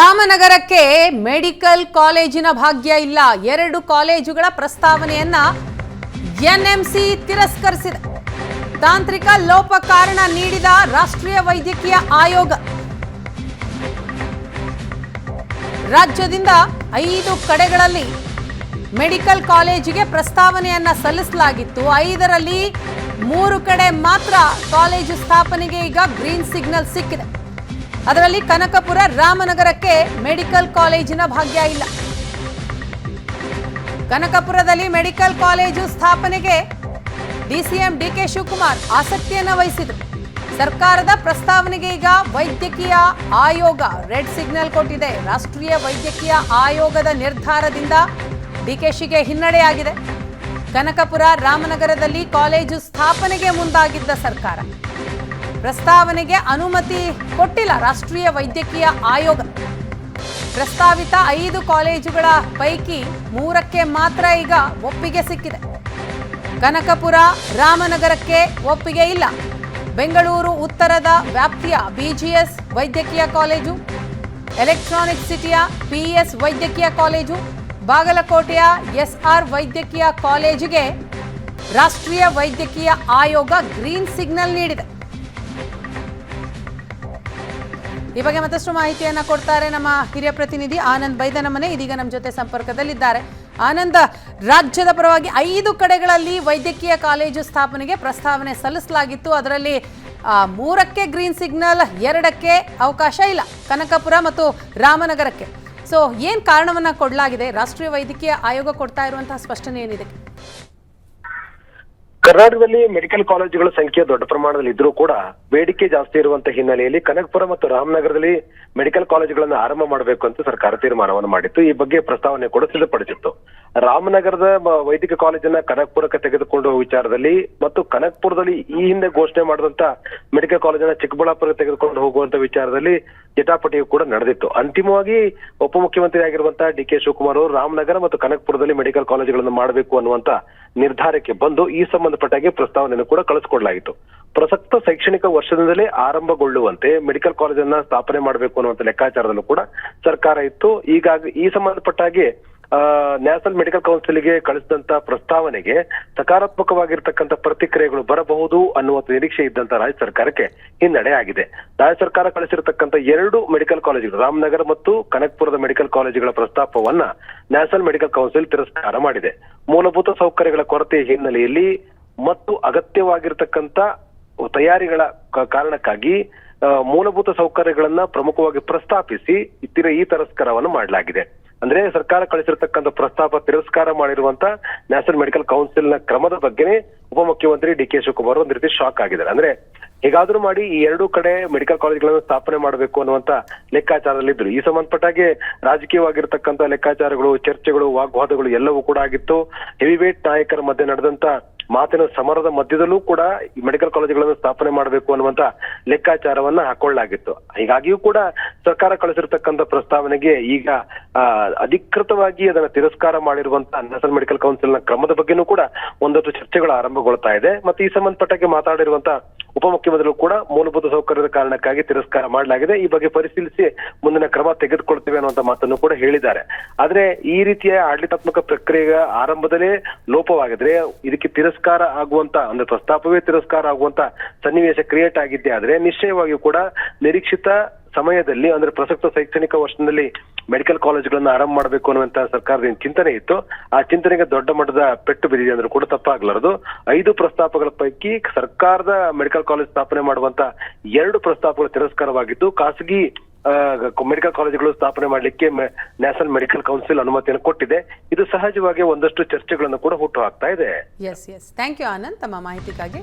ರಾಮನಗರಕ್ಕೆ medical ಕಾಲೇಜಿನ ಭಾಗ್ಯ ಇಲ್ಲ. ಎರಡು ಕಾಲೇಜುಗಳ ಪ್ರಸ್ತಾವನೆಯನ್ನ ಎನ್ಎಂಸಿ ತಿರಸ್ಕರಿಸಿದೆ. ತಾಂತ್ರಿಕ ಲೋಪ ಕಾರಣ ನೀಡಿದ ರಾಷ್ಟ್ರೀಯ ವೈದ್ಯಕೀಯ ಆಯೋಗ. ರಾಜ್ಯದಿಂದ ಐದು ಕಡೆಗಳಲ್ಲಿ ಮೆಡಿಕಲ್ ಕಾಲೇಜಿಗೆ ಪ್ರಸ್ತಾವನೆಯನ್ನ ಸಲ್ಲಿಸಲಾಗಿತ್ತು. ಐದರಲ್ಲಿ ಮೂರು ಕಡೆ ಮಾತ್ರ ಕಾಲೇಜು ಸ್ಥಾಪನೆಗೆ ಈಗ ಗ್ರೀನ್ ಸಿಗ್ನಲ್ ಸಿಕ್ಕಿದೆ. ಅದರಲ್ಲಿ ಕನಕಪುರ ರಾಮನಗರಕ್ಕೆ ಮೆಡಿಕಲ್ ಕಾಲೇಜಿನ ಭಾಗ್ಯ ಇಲ್ಲ. ಕನಕಪುರದಲ್ಲಿ ಮೆಡಿಕಲ್ ಕಾಲೇಜು ಸ್ಥಾಪನೆಗೆ ಡಿಸಿಎಂ ಡಿಕೆ ಶಿವಕುಮಾರ್ ಆಸಕ್ತಿಯನ್ನು ವಹಿಸಿದರು. ಸರ್ಕಾರದ ಪ್ರಸ್ತಾವನೆಗೆ ಈಗ ವೈದ್ಯಕೀಯ ಆಯೋಗ ರೆಡ್ ಸಿಗ್ನಲ್ ಕೊಟ್ಟಿದೆ. ರಾಷ್ಟ್ರೀಯ ವೈದ್ಯಕೀಯ ಆಯೋಗದ ನಿರ್ಧಾರದಿಂದ ಡಿಕೆಶಿಗೆ ಹಿನ್ನಡೆಯಾಗಿದೆ ಕನಕಪುರ ರಾಮನಗರದಲ್ಲಿ ಕಾಲೇಜು ಸ್ಥಾಪನೆಗೆ ಮುಂದಾಗಿದ್ದ ಸರ್ಕಾರ. ಪ್ರಸ್ತಾವನೆಗೆ ಅನುಮತಿ ಕೊಟ್ಟಿಲ್ಲ ರಾಷ್ಟ್ರೀಯ ವೈದ್ಯಕೀಯ ಆಯೋಗ. ಪ್ರಸ್ತಾವಿತ ಐದು ಕಾಲೇಜುಗಳ ಪೈಕಿ ಮೂರಕ್ಕೆ ಮಾತ್ರ ಈಗ ಒಪ್ಪಿಗೆ ಸಿಕ್ಕಿದೆ. ಕನಕಪುರ, ರಾಮನಗರಕ್ಕೆ ಒಪ್ಪಿಗೆ ಇಲ್ಲ. ಬೆಂಗಳೂರು, ಉತ್ತರದ ವ್ಯಾಪ್ತಿಯ ಬಿಜಿಎಸ್ ವೈದ್ಯಕೀಯ ಕಾಲೇಜು, ಎಲೆಕ್ಟ್ರಾನಿಕ್ ಸಿಟಿಯ ಪಿಎಸ್ ವೈದ್ಯಕೀಯ ಕಾಲೇಜು, ಬಾಗಲಕೋಟೆಯ ಎಸ್ಆರ್ ವೈದ್ಯಕೀಯ ಕಾಲೇಜಿಗೆ ರಾಷ್ಟ್ರೀಯ ವೈದ್ಯಕೀಯ ಆಯೋಗ ಗ್ರೀನ್ ಸಿಗ್ನಲ್ ನೀಡಿದೆ. ಈ ಬಗ್ಗೆ ಮತ್ತಷ್ಟು ಮಾಹಿತಿಯನ್ನು ಕೊಡ್ತಾರೆ ನಮ್ಮ ಹಿರಿಯ ಪ್ರತಿನಿಧಿ ಆನಂದ್ ಬೈದನಮನೆ ಇದೀಗ ನಮ್ಮ ಜೊತೆ ಸಂಪರ್ಕದಲ್ಲಿದ್ದಾರೆ. ಆನಂದ, ರಾಜ್ಯದ ಪರವಾಗಿ ಐದು ಕಡೆಗಳಲ್ಲಿ ವೈದ್ಯಕೀಯ ಕಾಲೇಜು ಸ್ಥಾಪನೆಗೆ ಪ್ರಸ್ತಾವನೆ ಸಲ್ಲಿಸಲಾಗಿತ್ತು. ಅದರಲ್ಲಿ ಮೂರಕ್ಕೆ ಗ್ರೀನ್ ಸಿಗ್ನಲ್, ಎರಡಕ್ಕೆ ಅವಕಾಶ ಇಲ್ಲ. ಕನಕಪುರ ಮತ್ತು ರಾಮನಗರಕ್ಕೆ. ಸೊ, ಏನು ಕಾರಣವನ್ನ ಕೊಡಲಾಗಿದೆ? ರಾಷ್ಟ್ರೀಯ ವೈದ್ಯಕೀಯ ಆಯೋಗ ಕೊಡ್ತಾ ಇರುವಂತಹ ಸ್ಪಷ್ಟನೆ ಏನಿದೆ? ಕರ್ನಾಟಕದಲ್ಲಿ ಮೆಡಿಕಲ್ ಕಾಲೇಜುಗಳ ಸಂಖ್ಯೆ ದೊಡ್ಡ ಪ್ರಮಾಣದಲ್ಲಿ ಇದ್ರೂ ಕೂಡ ಬೇಡಿಕೆ ಜಾಸ್ತಿ ಇರುವಂತ ಹಿನ್ನೆಲೆಯಲ್ಲಿ ಕನಕಪುರ ಮತ್ತು ರಾಮನಗರದಲ್ಲಿ ಮೆಡಿಕಲ್ ಕಾಲೇಜುಗಳನ್ನು ಆರಂಭ ಮಾಡಬೇಕು ಅಂತ ಸರ್ಕಾರ ತೀರ್ಮಾನವನ್ನು ಮಾಡಿತ್ತು. ಈ ಬಗ್ಗೆ ಪ್ರಸ್ತಾವನೆ ಕೂಡ ಸಿದ್ಧಪಡಿಸಿತ್ತು. ರಾಮನಗರದ ವೈದ್ಯಕೀಯ ಕಾಲೇಜನ್ನ ಕನಕಪುರಕ್ಕೆ ತೆಗೆದುಕೊಂಡು ವಿಚಾರದಲ್ಲಿ ಮತ್ತು ಕನಕಪುರದಲ್ಲಿ ಈ ಹಿಂದೆ ಘೋಷಣೆ ಮಾಡಿದಂತ ಮೆಡಿಕಲ್ ಕಾಲೇಜನ್ನ ಚಿಕ್ಕಬಳ್ಳಾಪುರಕ್ಕೆ ತೆಗೆದುಕೊಂಡು ಹೋಗುವಂತ ವಿಚಾರದಲ್ಲಿ ಜಟಾಪಟಿಯು ಕೂಡ ನಡೆದಿತ್ತು. ಅಂತಿಮವಾಗಿ ಉಪಮುಖ್ಯಮಂತ್ರಿ ಆಗಿರುವಂತಹ ಡಿ ಕೆ ಶಿವಕುಮಾರ್ ಅವರು ರಾಮನಗರ ಮತ್ತು ಕನಕಪುರದಲ್ಲಿ ಮೆಡಿಕಲ್ ಕಾಲೇಜುಗಳನ್ನು ಮಾಡಬೇಕು ಅನ್ನುವಂತ ನಿರ್ಧಾರಕ್ಕೆ ಬಂದು ಈ ಸಂಬಂಧಪಟ್ಟಾಗೆ ಪ್ರಸ್ತಾವನೆಯನ್ನು ಕೂಡ ಕಳಿಸಿಕೊಡಲಾಯಿತು ಪ್ರಸಕ್ತ ಶೈಕ್ಷಣಿಕ ವರ್ಷದಿಂದಲೇ ಆರಂಭಗೊಳ್ಳುವಂತೆ ಮೆಡಿಕಲ್ ಕಾಲೇಜನ್ನ ಸ್ಥಾಪನೆ ಮಾಡಬೇಕು ಅನ್ನುವಂಥ ಲೆಕ್ಕಾಚಾರದಲ್ಲೂ ಕೂಡ ಸರ್ಕಾರ ಇತ್ತು. ಈಗಾಗಿ ಈ ಸಂಬಂಧಪಟ್ಟಾಗೆ ನ್ಯಾಷನಲ್ ಮೆಡಿಕಲ್ ಕೌನ್ಸಿಲ್ಗೆ ಕಳಿಸಿದಂತ ಪ್ರಸ್ತಾವನೆಗೆ ಸಕಾರಾತ್ಮಕವಾಗಿರ್ತಕ್ಕಂಥ ಪ್ರತಿಕ್ರಿಯೆಗಳು ಬರಬಹುದು ಅನ್ನುವಂತ ನಿರೀಕ್ಷೆ ಇದ್ದಂತ ರಾಜ್ಯ ಸರ್ಕಾರಕ್ಕೆ ಹಿನ್ನಡೆ ಆಗಿದೆ. ರಾಜ್ಯ ಸರ್ಕಾರ ಕಳಿಸಿರತಕ್ಕಂಥ ಎರಡು ಮೆಡಿಕಲ್ ಕಾಲೇಜುಗಳು, ರಾಮನಗರ ಮತ್ತು ಕನಕ್ಪುರದ ಮೆಡಿಕಲ್ ಕಾಲೇಜುಗಳ ಪ್ರಸ್ತಾಪವನ್ನ ನ್ಯಾಷನಲ್ ಮೆಡಿಕಲ್ ಕೌನ್ಸಿಲ್ ತಿರಸ್ಕಾರ ಮಾಡಿದೆ. ಮೂಲಭೂತ ಸೌಕರ್ಯಗಳ ಕೊರತೆ ಹಿನ್ನೆಲೆಯಲ್ಲಿ ಮತ್ತು ಅಗತ್ಯವಾಗಿರ್ತಕ್ಕಂಥ ತಯಾರಿಗಳ ಕಾರಣಕ್ಕಾಗಿ ಮೂಲಭೂತ ಸೌಕರ್ಯಗಳನ್ನ ಪ್ರಮುಖವಾಗಿ ಪ್ರಸ್ತಾಪಿಸಿ ಇತ್ತಿರ ಈ ತಿರಸ್ಕಾರವನ್ನು ಮಾಡಲಾಗಿದೆ. ಅಂದ್ರೆ ಸರ್ಕಾರ ಕಳಿಸಿರ್ತಕ್ಕಂಥ ಪ್ರಸ್ತಾಪ ತಿರಸ್ಕಾರ ಮಾಡಿರುವಂತ ನ್ಯಾಷನಲ್ ಮೆಡಿಕಲ್ ಕೌನ್ಸಿಲ್ನ ಕ್ರಮದ ಬಗ್ಗೆನೇ ಉಪಮುಖ್ಯಮಂತ್ರಿ ಡಿ ಕೆ ಶಿವಕುಮಾರ್ ಒಂದ್ ರೀತಿ ಶಾಕ್ ಆಗಿದ್ದಾರೆ. ಅಂದ್ರೆ ಹೇಗಾದ್ರೂ ಮಾಡಿ ಈ ಎರಡು ಕಡೆ ಮೆಡಿಕಲ್ ಕಾಲೇಜ್ಗಳನ್ನು ಸ್ಥಾಪನೆ ಮಾಡಬೇಕು ಅನ್ನುವಂತ ಲೆಕ್ಕಾಚಾರದಲ್ಲಿದ್ದರು ಈ ಸಂಬಂಧಪಟ್ಟಾಗೆ ರಾಜಕೀಯವಾಗಿರ್ತಕ್ಕಂಥ ಲೆಕ್ಕಾಚಾರಗಳು, ಚರ್ಚೆಗಳು, ವಾಗ್ವಾದಗಳು ಎಲ್ಲವೂ ಕೂಡ ಆಗಿತ್ತು. ಹೆವಿವೇಟ್ ನಾಯಕರ ಮಧ್ಯೆ ನಡೆದಂತ ಮಾತಿನ ಸಮರದ ಮಧ್ಯದಲ್ಲೂ ಕೂಡ ಈ ಮೆಡಿಕಲ್ ಕಾಲೇಜುಗಳನ್ನು ಸ್ಥಾಪನೆ ಮಾಡಬೇಕು ಅನ್ನುವಂತ ಲೆಕ್ಕಾಚಾರವನ್ನ ಹಾಕೊಳ್ಳಲಾಗಿತ್ತು. ಹೀಗಾಗಿಯೂ ಕೂಡ ಸರ್ಕಾರ ಕಳಿಸಿರ್ತಕ್ಕಂಥ ಪ್ರಸ್ತಾವನೆಗೆ ಈಗ ಅಧಿಕೃತವಾಗಿ ಅದನ್ನ ತಿರಸ್ಕಾರ ಮಾಡಿರುವಂತಹ ನ್ಯಾಷನಲ್ ಮೆಡಿಕಲ್ ಕೌನ್ಸಿಲ್ನ ಕ್ರಮದ ಬಗ್ಗೆನೂ ಕೂಡ ಒಂದಷ್ಟು ಚರ್ಚೆಗಳು ಆರಂಭಗೊಳ್ತಾ ಇದೆ. ಮತ್ತೆ ಈ ಸಂಬಂಧಪಟ್ಟಕ್ಕೆ ಮಾತಾಡಿರುವಂತ ಉಪಮುಖ್ಯಮಂತ್ರಿಗಳು ಕೂಡ ಮೂಲಭೂತ ಸೌಕರ್ಯದ ಕಾರಣಕ್ಕಾಗಿ ತಿರಸ್ಕಾರ ಮಾಡಲಾಗಿದೆ. ಈ ಬಗ್ಗೆ ಪರಿಶೀಲಿಸಿ ಮುಂದಿನ ಕ್ರಮ ತೆಗೆದುಕೊಳ್ತೇವೆ ಅನ್ನುವಂತ ಮಾತನ್ನು ಕೂಡ ಹೇಳಿದ್ದಾರೆ. ಆದ್ರೆ ಈ ರೀತಿಯ ಆಡಳಿತಾತ್ಮಕ ಪ್ರಕ್ರಿಯೆಯ ಆರಂಭದಲ್ಲೇ ಲೋಪವಾಗಿದ್ರೆ ಇದಕ್ಕೆ ತಿರಸ್ಕಾರ ಆಗುವಂತ, ಅಂದ್ರೆ ಪ್ರಸ್ತಾಪವೇ ತಿರಸ್ಕಾರ ಆಗುವಂತ ಸನ್ನಿವೇಶ ಕ್ರಿಯೇಟ್ ಆಗಿದ್ದೆ ಆದ್ರೆ ನಿಶ್ಚಯವಾಗಿಯೂ ಕೂಡ ನಿರೀಕ್ಷಿತ ಸಮಯದಲ್ಲಿ, ಅಂದ್ರೆ ಪ್ರಸಕ್ತ ಶೈಕ್ಷಣಿಕ ವರ್ಷದಲ್ಲಿ ಮೆಡಿಕಲ್ ಕಾಲೇಜುಗಳನ್ನ ಆರಂಭ ಮಾಡಬೇಕು ಅನ್ನುವಂತ ಸರ್ಕಾರದ ಚಿಂತನೆ ಇತ್ತು. ಆ ಚಿಂತನೆಗೆ ದೊಡ್ಡ ಮಟ್ಟದ ಪೆಟ್ಟು ಬಿದ್ದಿದೆ ಅಂದ್ರೆ ಕೂಡ ತಪ್ಪಾಗ್ಲಾರದು. ಐದು ಪ್ರಸ್ತಾಪಗಳ ಪೈಕಿ ಸರ್ಕಾರದ ಮೆಡಿಕಲ್ ಕಾಲೇಜ್ ಸ್ಥಾಪನೆ ಮಾಡುವಂತ ಎರಡು ಪ್ರಸ್ತಾಪಗಳು ತಿರಸ್ಕಾರವಾಗಿದ್ದು, ಖಾಸಗಿ ಮೆಡಿಕಲ್ ಕಾಲೇಜುಗಳು ಸ್ಥಾಪನೆ ಮಾಡಲಿಕ್ಕೆ ನ್ಯಾಷನಲ್ ಮೆಡಿಕಲ್ ಕೌನ್ಸಿಲ್ ಅನುಮತಿಯನ್ನು ಕೊಟ್ಟಿದೆ. ಇದು ಸಹಜವಾಗಿ ಒಂದಷ್ಟು ಚರ್ಚೆಗಳನ್ನು ಕೂಡ ಹುಟ್ಟು ಹಾಕ್ತಾ ಇದೆ. ಥ್ಯಾಂಕ್ ಯು ಆನಂದ್ ತಮ್ಮ ಮಾಹಿತಿಗಾಗಿ.